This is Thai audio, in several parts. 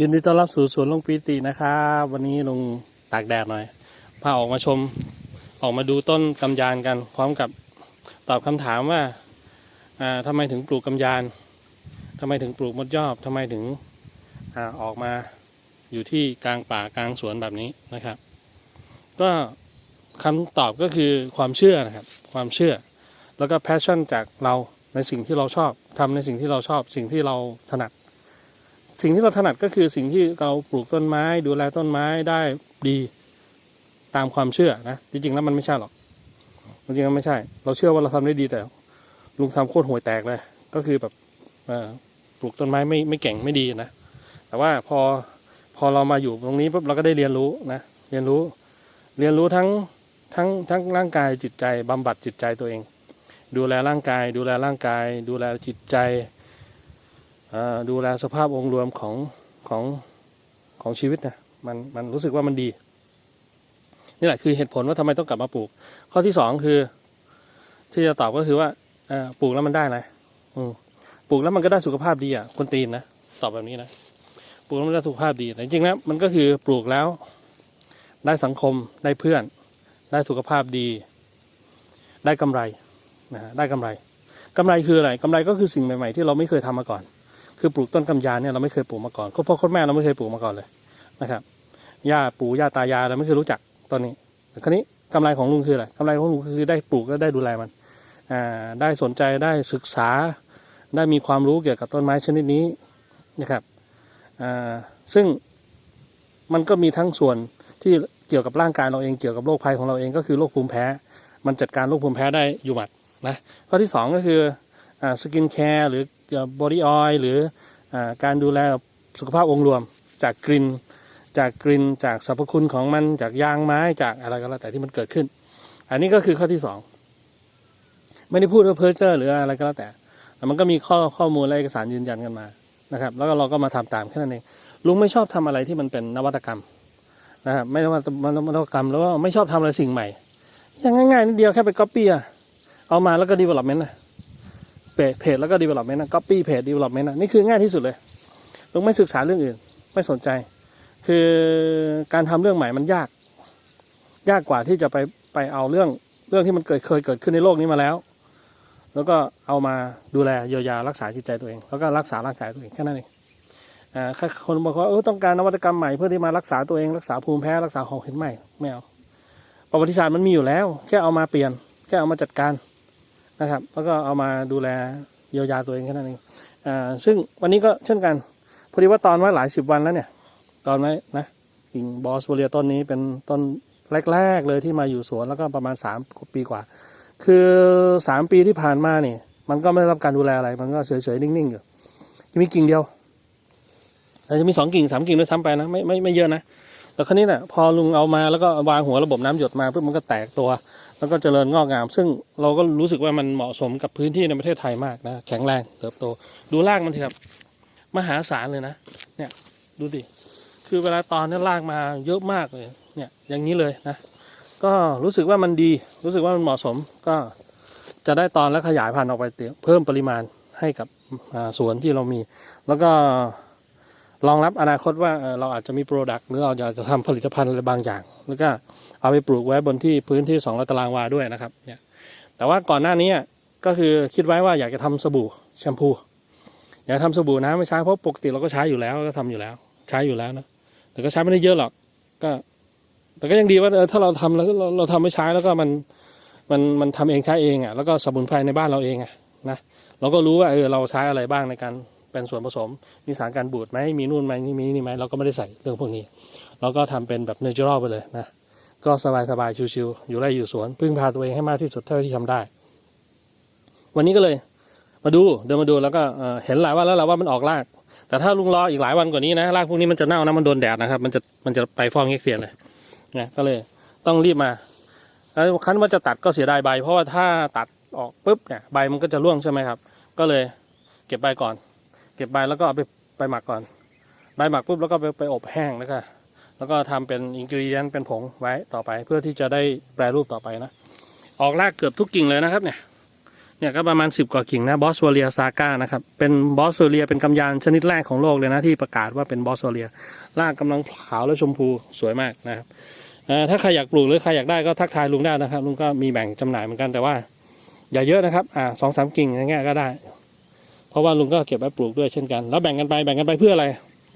ยินดีต้อนรับสู่สวนลุงปีตินะครับวันนี้ลงตากแดดหน่อยพาออกมาชม ออกมาดูต้นกำยานกัน พร้อมกับตอบคำถามว่าทำไมถึงปลูกกำยานทำไมถึงปลูกมดยอบทำไมถึงอออกมาอยู่ที่กลางป่ากลางสวนแบบนี้นะครับ ก็คำตอบก็คือความเชื่อนะครับ ความเชื่อ แล้วก็แพชชั่นจากเราในสิ่งที่เราชอบทำในสิ่งที่เราชอบ สิ่งที่เราถนัด สิ่งที่เราถนัดก็คือสิ่งที่เราปลูกต้นไม้ ดูแลต้นไม้ได้ดีตามความเชื่อนะจริงๆแล้วมันไม่ใช่หรอกจริงๆแล้วไม่ใช่ เราเชื่อว่าเราทำได้ดีแต่ ลุงทำโคตรห่วยแตกเลยก็คือแบบปลูกต้นไม้ไม่ไม่เก่งไม่ดีนะแต่ว่าพอพอเรามาอยู่ตรงนี้ปุ๊บเราก็ได้เรียนรู้นะเรียนรู้ เรียนรู้ทั้งทั้งทั้งร่างกายจิตใจบำบัดจิตใจตัวเอง ดูแลร่างกาย ดูแลร่างกาย ดูแลจิตใจ ดูแลสภาพองค์รวมของของของชีวิตนะมันมันรู้สึกว่ามันดี นี่แหละคือเหตุผลว่าทำไมต้องกลับมาปลูก ข้อที่สองคือ ที่จะตอบก็คือว่าปลูกแล้วมันได้อะไรอืมปลูกแล้วมันก็ได้สุขภาพดีอะคนตีนนะตอบแบบนี้นะปลูกแล้วมันได้สุขภาพดีแต่จริงๆแล้วมันก็คือปลูกแล้ว ได้สังคมได้เพื่อน ได้สุขภาพดี ได้กำไรนะฮะได้กำไรกำไรคืออะไรกำไรก็คือสิ่งใหม่ ๆ ที่เราไม่เคยทำมาก่อน คือปลูกต้นกำยานเนี่ยเราไม่เคยปลูกมาก่อนคุณพ่อคุณแม่เราไม่เคยปลูกมาก่อนเลยนะครับย่าปู่ย่าตายายเราไม่เคยรู้จักตอนนี้แต่คราวนี้กำไรของลุงคืออะไรกำไรของลุงคือได้ปลูกและได้ดูแลมันอ่าได้สนใจได้ศึกษาได้มีความรู้เกี่ยวกับต้นไม้ชนิดนี้นะครับอ่าซึ่งมันก็มีทั้งส่วนที่เกี่ยวกับร่างกายเราเองเกี่ยวกับโรคภัยของเราเองก็คือโรคภูมิแพ้ มันจัดการโรคภูมิแพ้ได้อยู่หมัดนะข้อที่สองก็คือ สกินแคร์หรือบอดี้ออยล์หรือการดูแลสุขภาพองค์รวม จากกลิ่นจากกลิ่นจากสรรพคุณของมันจากยางไม้จากอะไรก็แล้วแต่ที่มันเกิดขึ้น อันนี้ก็คือข้อที่สองไม่ได้พูดว่าเพ้อเจ้อหรืออะไรก็แล้วแต่แต่ มันก็มีข้อข้อมูลและเอกสารยืนยันกันมานะครับ แล้วก็เราก็มาทำตามแค่นั้นเองลุงไม่ชอบทำอะไรที่มันเป็นนวัตกรรมนะครับไม่ว่านวัตกรรมแล้วก็ไม่ชอบทำอะไรสิ่งใหม่ อย่างง่ายๆนิดเดียวแค่ไปก๊อปปี้อะเอามาแล้วก็ดีเวล็อปเมนต์นะ เพจแล้วก็ development นะ copy เพจ development นะนี่คือง่ายที่สุดเลยลุงไม่ศึกษาเรื่องอื่น ไม่สนใจ คือการทำเรื่องใหม่มันยาก ยากกว่าที่จะไปไปเอาเรื่องเรื่องที่มันเกิดเคยเกิดขึ้นในโลกนี้มาแล้ว แล้วก็เอามาดูแลเยียวยารักษาจิตใจตัวเอง แล้วก็รักษาร่างกายตัวเองแค่นั้นเองอ่าคนบอกว่าเออต้องการนวัตกรรมใหม่เพื่อที่มารักษาตัวเองรักษาภูมิแพ้รักษาหอบเห็นใหม่ไม่เอาประวัติศาสตร์มันมีอยู่แล้ว แค่เอามาเปลี่ยน แค่เอามาจัดการ นะครับ แล้วก็เอามาดูแลเยียวยาตัวเองแค่นั้นเองอ่าซึ่งวันนี้ก็เช่นกันพอดีว่าตอนไว้หลายสิบวันแล้วเนี่ย ตอนไว้นะกิ่งบอสโบเลียต้นนี้เป็นต้นแรกๆเลยที่มาอยู่สวนแล้วก็ประมาณสามปีกว่า คือสามปีที่ผ่านมาเนี่ยมันก็ไม่ได้รับการดูแลอะไร มันก็เฉยๆนิ่งๆอยู่จะมีกิ่งเดียวแต่จะมีสองกิ่งสามกิ่งด้วยซ้ำไปนะไม่ไม่ไม่เยอะนะ แต่คราวนี้เนี่ยพอลุงเอามาแล้วก็วางหัวระบบน้ำหยดมาปุ๊บมันก็แตกตัว แล้วก็เจริญงอกงาม ซึ่งเราก็รู้สึกว่ามันเหมาะสมกับพื้นที่ในประเทศไทยมากนะแข็งแรงเติบโต ดูรากมันเถอะครับมหาศาลเลยนะ เนี่ยดูดิคือเวลาตอนนี้รากมาเยอะมากเลย เนี่ยอย่างนี้เลยนะ ก็รู้สึกว่ามันดี รู้สึกว่ามันเหมาะสมก็จะได้ตอนและขยายพันธุ์ออกไปเพิ่มปริมาณให้กับสวนที่เรามี แล้วก็ รองรับอนาคตว่าเราอาจจะมีโปรดักต์หรือเราอยากจะทำผลิตภัณฑ์อะไรบางอย่าง แล้วก็เอาไปปลูกไว้บนที่พื้นที่200ตารางวาด้วยนะครับเนี่ยแต่ว่าก่อนหน้านี้ก็คือคิดไว้ว่าอยากจะทำสบู่แชมพูอยากทำสบู่น้ำไม่ใช้เพราะปกติเราก็ใช้อยู่แล้วก็ทำอยู่แล้ว ใช้อยู่แล้วนะแต่ก็ใช้ไม่ได้เยอะหรอกก็ แต่ก็ยังดีว่าถ้าเราทำแล้วเราเราทำไม่ใช้แล้วก็มันมันมันทำเองใช้เองอะแล้วก็สมุนไพรในบ้านเราเองอะนะเราก็รู้ว่าเออเราใช้อะไรบ้างในการ เป็นส่วนผสม มีสารกันบูดไหมมีนู่นไหมมีนี่ไหมเราก็ไม่ได้ใส่เรื่องพวกนี้ เราก็ทำเป็นแบบเนเจอรัลไปเลยนะ ก็สบายสบายๆชิวๆอยู่ไร่อยู่สวนพึ่งพาตัวเองให้มากที่สุดเท่าที่ทำได้ วันนี้ก็เลยมาดูเดินมาดูแล้วก็เห็นหลายวันแล้วแหละว่ามันออกราก แต่ถ้าลุงรออีกหลายวันกว่านี้นะรากพวกนี้มันจะเน่านะมันโดนแดดนะครับ มันจะมันจะไปฟองเอ็กเซียนเลยนะก็เลยต้องรีบมาแล้วคันว่าจะตัดก็เสียดายใบ เพราะว่าถ้าตัดออกปุ๊บเนี่ยใบมันก็จะร่วงใช่ไหมครับ ก็เลยเก็บใบก่อน เก็บใบแล้วก็เอาไปไปหมักก่อน ใบหมักปุ๊บแล้วก็ไปไปอบแห้งแล้วก็แล้วก็ทำเป็นอินกิเดียนเป็นผงไว้ต่อไป เพื่อที่จะได้แปรรูปต่อไปนะ ออกรากเกือบทุกกิ่งเลยนะครับเนี่ยเนี่ยก็ประมาณ 10 กว่ากิ่งนะบอสวเลียซาก้านะครับเป็นบอสวเลียเป็นกำยานชนิดแรกของโลกเลยนะที่ประกาศว่าเป็นบอสวเลียรากกำลังขาวและชมพูสวยมากนะครับถ้าใครอยากปลูกหรือใครอยากได้ก็ทักทายลุงได้นะครับลุงก็มีแบ่งจำหน่ายเหมือนกันแต่ว่า อย่าเยอะนะครับอ่าสองสามกิ่งอย่างเงี้ยก็ได้ เพราะว่าลุงก็เก็บไว้ปลูกด้วยเช่นกัน แล้วแบ่งกันไปแบ่งกันไปเพื่ออะไร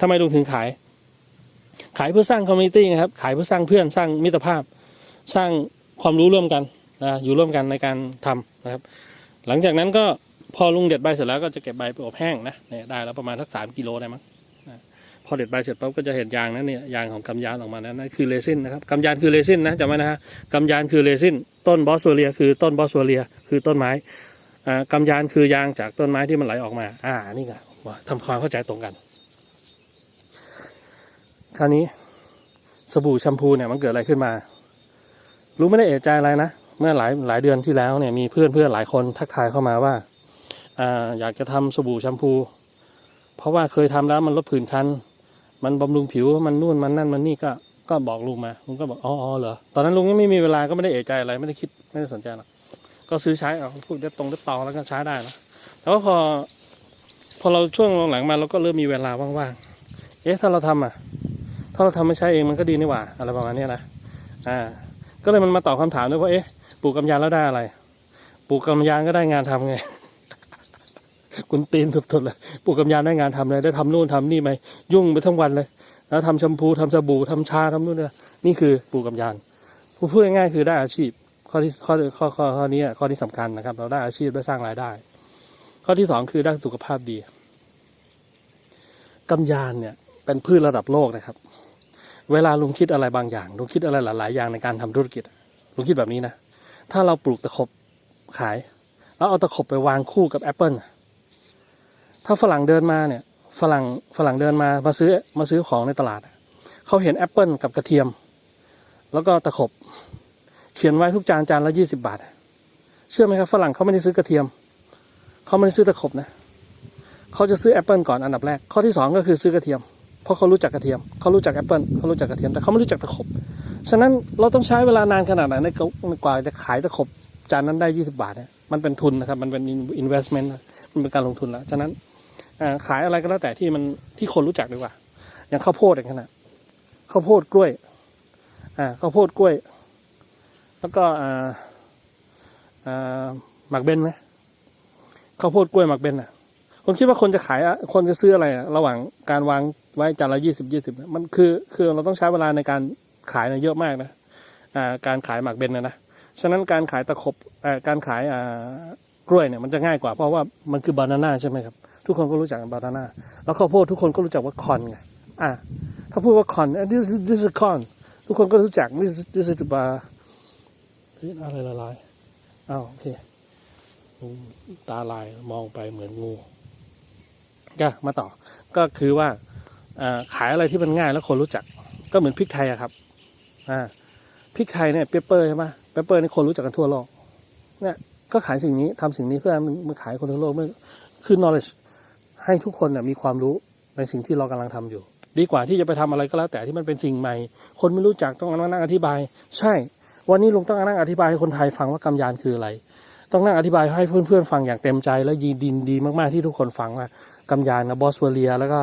ทำไมลุงถึงขาย ขายเพื่อสร้างคอมมูนิตี้ครับ ขายเพื่อสร้างเพื่อนสร้างมิตรภาพ สร้างความรู้ร่วมกันนะอยู่ร่วมกันในการทำนะครับ หลังจากนั้นก็พอลุงเด็ดใบเสร็จแล้วก็จะเก็บใบไปอบแห้งนะเนี่ยได้แล้วประมาณสักสามกิโลได้มั้งพอเด็ดใบเสร็จปั๊บก็จะเห็นยางนั้นเนี่ยยางของกำยานออกมานั้นนั่นคือเรซินนะครับกำยานคือเรซินนะจำไว้นะฮะกำยานคือเรซินต้นบอสโวเลีย คือต้นบอสโวเลีย คือต้นไม้ กำยานคือยางจากต้นไม้ที่มันไหลออกมา อ่า นี่ไงว่าทำความเข้าใจตรงกัน คราวนี้สบู่แชมพูเนี่ยมันเกิดอะไรขึ้นมา รู้ไม่ได้เอะใจอะไรนะ เมื่อหลายหลายเดือนที่แล้วเนี่ยมีเพื่อนเพื่อนหลายคนทักทายเข้ามาว่าอ่าอยากจะทำสบู่แชมพู เพราะว่าเคยทำแล้วมันลดผื่นคัน มันบำรุงผิว มันนู่นมันนั่นมันนี่ก็ก็บอกลุงมาลุงก็บอกอ๋อเหรอ ตอนนั้นลุงยังไม่มีเวลาก็ไม่ได้เอะใจอะไรไม่ได้คิดไม่ได้สนใจหรอก ก็ซื้อใช้เอาพูดได้ตรงได้ตอแล้วก็ใช้ได้นะแต่ว่าพอพอเราช่วงหลังมาเราก็เริ่มมีเวลาว่างๆ เอ๊ะถ้าเราทำอะ ถ้าเราทำไม่ใช้เองมันก็ดีนี่หว่าอะไรประมาณนี้นะ อ่า ก็เลยมันมาตอบคำถามด้วยว่าเอ๊ะปลูกกำยานแล้วได้อะไร ปลูกกำยานก็ได้งานทำไงกุนตีนสุดๆเลย ปลูกกำยานได้งานทำเลยได้ทำนู่นทำนี่ไหมยุ่งไปทั้งวันเลย แล้วทำแชมพูทำสบู่ทำชาทำนู่นเนี่ยนี่คือปลูกกำยานพูดง่ายๆคือได้อาชีพ ข้อที่ข้อข้อข้อข้อนี้ข้อที่สำคัญนะครับ เราได้อาชีพได้สร้างรายได้ ข้อที่สองคือได้สุขภาพดีกำยานเนี่ยเป็นพืชระดับโลกนะครับ เวลาลุงคิดอะไรบางอย่างลุงคิดอะไรหลาย ๆ อย่างในการทำธุรกิจลุงคิดแบบนี้นะ ถ้าเราปลูกตะขบขาย แล้วเอาตะขบไปวางคู่กับแอปเปิลถ้าฝรั่งเดินมาเนี่ยฝรั่งฝรั่งเดินมามาซื้อมาซื้อของในตลาด เขาเห็นแอปเปิลกับกระเทียม แล้วก็ตะขบ เขียนไว้ทุกจานจานละยี่สิบาท เชื่อไหมครับฝรั่งเขาไม่ได้ซื้อกระเทียม เขาไม่ได้ซื้อตะขบนะ เขาจะซื้อแอปเปิลก่อนอันดับแรก ข้อที่สองก็คือซื้อกระเทียม เพราะเขารู้จักกระเทียม เขารู้จักแอปเปิลเขารู้จักกระเทียม แต่เขาไม่รู้จักตะขบ ฉะนั้นเราต้องใช้เวลานานขนาดไหนในกว่าจะขายตะขบจานนั้นได้ 20 บาทเนี่ย มันเป็นทุนนะครับ มันเป็น investment นะมันเป็นการลงทุนแล้ว ฉะนั้นขายอะไรก็แล้วแต่ที่มันที่คนรู้จักดีกว่า อย่างข้าวโพดอย่างนั้นข้าวโพดกล้วย อ่า ข้าวโพดกล้วย แล้วก็หมักเบนไหมข้าวโพดกล้วยหมักเบนอะผมคิดว่าคนจะขายคนจะซื้ออะไรอะระหว่างการวางไว้จานละยี่สิบยี่สิบมันคือคือเราต้องใช้เวลาในการขายเนี่ยเยอะมากนะการขายหมากเบนนะนะฉะนั้นการขายตะขบการขายกล้วยเนี่ยมันจะง่ายกว่าเพราะว่ามันคือบานาน่าใช่ไหมครับทุกคนก็รู้จักบานาน่าแล้วข้าวโพดทุกคนก็รู้จักว่าคอนไงอ่าถ้าพูดว่าคอน this this is corn ทุกคนก็รู้จัก this this is the เฮ้ยอะไรละลายอ้าวโอเคตาลายมองไปเหมือนงูก็มาต่อ ก็คือว่าขายอะไรที่มันง่ายแล้วคนรู้จัก ก็เหมือนพริกไทยอะครับอ่าพริกไทยเนี่ยเปเปอร์ใช่ไหมเปเปอร์นี่คนรู้จักกันทั่วโลกเนี่ยก็ขายสิ่งนี้ทำสิ่งนี้เพื่อมันขายคนทั่วโลกมันคือ knowledge ให้ทุกคนเนี่ยมีความรู้ในสิ่งที่เรากำลังทำอยู่ ดีกว่าที่จะไปทำอะไรก็แล้วแต่ที่มันเป็นสิ่งใหม่ คนไม่รู้จักต้องมานั่งอธิบาย ใช่ วันนี้ลุงต้องนั่งอธิบายให้คนไทยฟังว่ากำยานคืออะไร ต้องนั่งอธิบายให้เพื่อนๆฟังอย่างเต็มใจ และยินดีดีมากๆที่ทุกคนฟังว่ากำยานนะบอสเวเลีย แล้วก็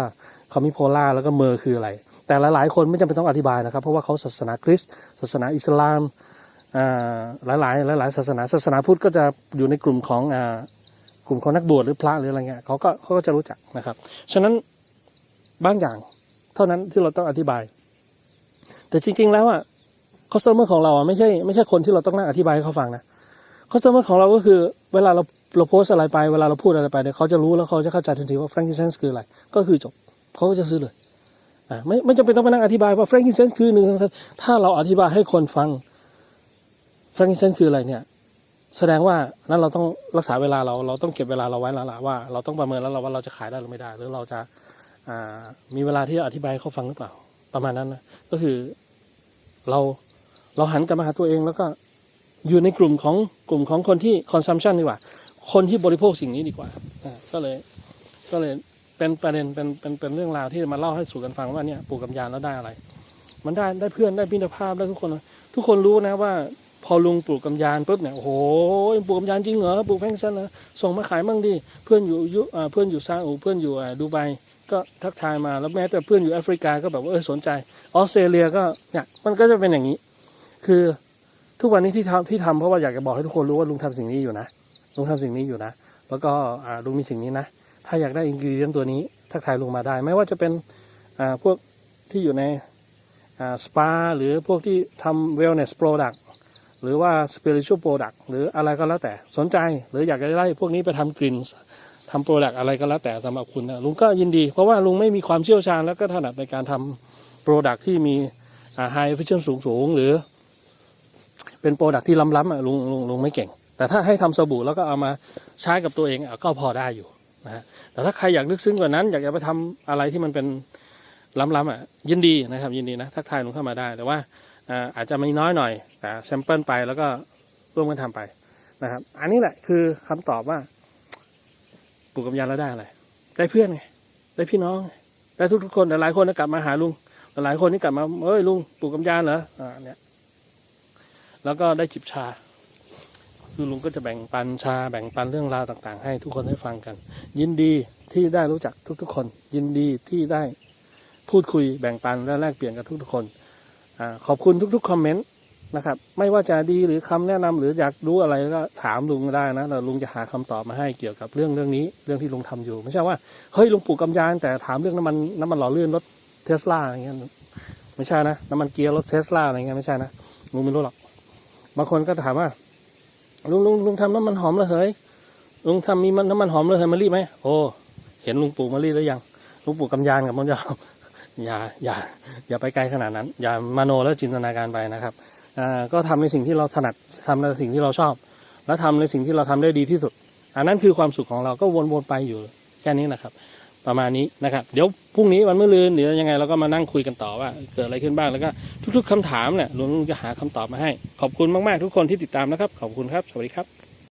คอมิโพล่าแล้วก็เมอร์คืออะไร แต่หลายๆ คนไม่จำเป็นต้องอธิบายนะครับ เพราะว่าเขาศาสนาคริสต์ศาสนาอิสลามอ่าหลายๆหลายๆศาสนาศาสนาพุทธก็จะอยู่ในกลุ่มของอ่ากลุ่มของนักบวชหรือพระหรืออะไรเงี้ยเขาก็เขาก็จะรู้จักนะครับ ฉะนั้นบางอย่างเท่านั้นที่เราต้องอธิบาย แต่จริง ๆ แล้วอะ คอสเตอร์ของเราอะไม่ใช่ไม่ใช่คนที่เราต้องนั่งอธิบายให้เขาฟังนะคอสเตอร์ของเราก็คือเวลาเราเราโพสอะไรไปเวลาเราพูดอะไรไปเนี่ยเขาจะรู้แล้วเขาจะเข้าใจทันทีว่า frankincense คืออะไร ก็คือจบเขาก็จะซื้อเลยอ่าไม่ไม่จำเป็นต้องไปนั่งอธิบายว่า frankincense คือหนึ่งถ้าเราอธิบายให้คนฟัง frankincense คืออะไรเนี่ยแสดงว่านั้นเราต้องรักษาเวลาเราเราต้องเก็บเวลาเราไว้แล้วล่ะว่าเราต้องประเมินแล้วเราว่าเราจะขายได้หรือไม่ได้ หรือเราจะอ่ามีเวลาที่จะอธิบายให้เขาฟังหรือเปล่า ประมาณนั้นนะก็คือเรา เราหันกลับมาหาตัวเองแล้วก็อยู่ในกลุ่มของกลุ่มของคนที่ consumption ดีกว่า คนที่บริโภคสิ่งนี้ดีกว่าก็เลยก็เลยเป็นประเด็นเป็นเป็นเป็นเรื่องราวที่มาเล่าให้สู่กันฟังว่าเนี่ยปลูกกำยานแล้วได้อะไร มันได้ได้เพื่อนได้มิตรภาพได้ทุกคน ทุกคนรู้นะว่า พอลุงปลูกกำยาปุ๊บเนี่ยโอ้โหปลูกกำยาจริงเหรอปลูกแฟงซันเหรอส่งมาขายมั่งดิเพื่อนอยู่ยุอ่าเพื่อนอยู่ซาอุเพื่อนอยู่ดูไบก็ทักทายมาแล้วแม้แต่เพื่อนอยู่แอฟริกาก็แบบว่าเออสนใจออสเตรเลียก็เนี่ยมันก็จะเป็นอย่างนี้ คือทุกวันนี้ที่ทำที่ทำเพราะว่าอยากจะบอกให้ทุกคนรู้ว่าลุงทำสิ่งนี้อยู่นะลุงทำสิ่งนี้อยู่นะ แล้วก็ลุงมีสิ่งนี้นะ ถ้าอยากได้อินกิเดียนตัวนี้ทักทายลุงมาได้ ไม่ว่าจะเป็นพวกที่อยู่ในสปาหรือพวกที่ทำ wellness product หรือว่า spiritual product หรืออะไรก็แล้วแต่สนใจ หรืออยากจะได้พวกนี้ไปทำกลิ่นทำ product อะไรก็แล้วแต่สำหรับคุณนะลุงก็ยินดี เพราะว่าลุงไม่มีความเชี่ยวชาญ แล้วก็ถนัดในการทำ product ที่มีอ่า high efficiency สูงหรือ เป็น product ที่ล้ำๆอะลุงลุงลุงไม่เก่ง แต่ถ้าให้ทำสบู่แล้วก็เอามาใช้กับตัวเองอะก็พอได้อยู่นะฮะแต่ถ้าใครอยากลึกซึ้งกว่านั้น อยากจะไปทำอะไรที่มันเป็นล้ำๆอะยินดีนะครับยินดีนะทักทายลุงเข้ามาได้แต่ว่าอาจจะไม่น้อยหน่อยแต่แซมเปิลไปแล้วก็ร่วมกันทำไปนะครับ อันนี้แหละคือคำตอบว่าปลูกกำยาแล้วได้อะไรได้เพื่อนไงได้พี่น้องได้ทุกๆคนแต่หลายคนก็กลับมาหาลุงแต่หลายคนที่กลับมาเอ้ยลุงปลูกกำยาเหรออ่าเนี่ย แล้วก็ได้จิบชา คือลุงก็จะแบ่งปันชา แบ่งปันเรื่องราวต่างๆ ให้ทุกคนได้ฟังกัน ยินดีที่ได้รู้จักทุกๆคน ยินดีที่ได้พูดคุยแบ่งปันและแลกเปลี่ยนกับทุกๆคนอขอบคุณทุกๆคอมเมนต์นะครับ ไม่ว่าจะดีหรือคำแนะนำหรืออยากรู้อะไรก็ถามลุงได้นะเราลุงจะหาคำตอบมาให้เกี่ยวกับเรื่องเรื่องนี้ เรื่องที่ลุงทำอยู่ ไม่ใช่ว่าเฮ้ยลุงปลูกกำยานแต่ถามเรื่องน้ำมันน้ำมันหล่อเลื่อนรถเทสลาอะไรเงี้ยไม่ใช่นะน้ำมันเกียร์รถเทสลาอะไรเงี้ยไม่ใช่นะลุงไม่รู้หรอก บางคนก็ถามว่า ลุงลุงลุงทำน้ำมันหอมระเหยลุงทำมีมันน้ำมันหอมระเหยมะลิไหมโอ้เห็นลุงปลูกมะลิหรือยังลุงปลูกกำยานกับมันยาวอย่าอย่าอย่าไปไกลขนาดนั้น อย่ามาโนแล้วจินตนาการไปนะครับอ่าก็ทำในสิ่งที่เราถนัดทำในสิ่งที่เราชอบ แล้วทำในสิ่งที่เราทำได้ดีที่สุด อันนั้นคือความสุขของเราก็วนๆไปอยู่แค่นี้นะครับ ประมาณนี้นะครับ เดี๋ยวพรุ่งนี้วันมะรืนเดี๋ยวยังไงเราก็มานั่งคุยกันต่อว่า เกิดอะไรขึ้นบ้างแล้วก็ทุก ๆคำถามเนี่ยลุงจะหาคำตอบมาให้ ขอบคุณมากๆทุกคนที่ติดตามนะครับ ขอบคุณครับ สวัสดีครับ